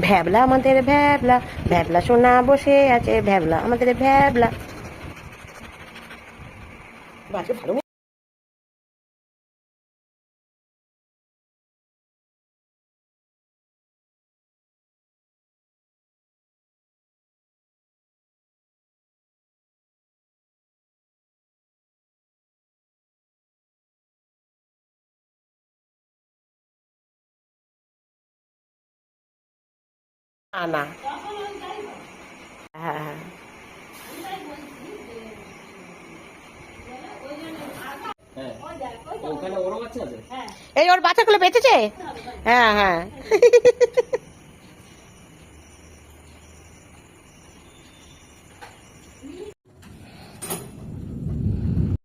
ভ্যাবলা আমাদের ভ্যাবলা ভ্যাবলা সোনা বসে আছে ভ্যাবলা আমাদের ভ্যাবলা। ভালো না হ্যাঁ হ্যাঁ। এই ওর বাচ্চাগুলো বেঁচেছে? হ্যাঁ হ্যাঁ।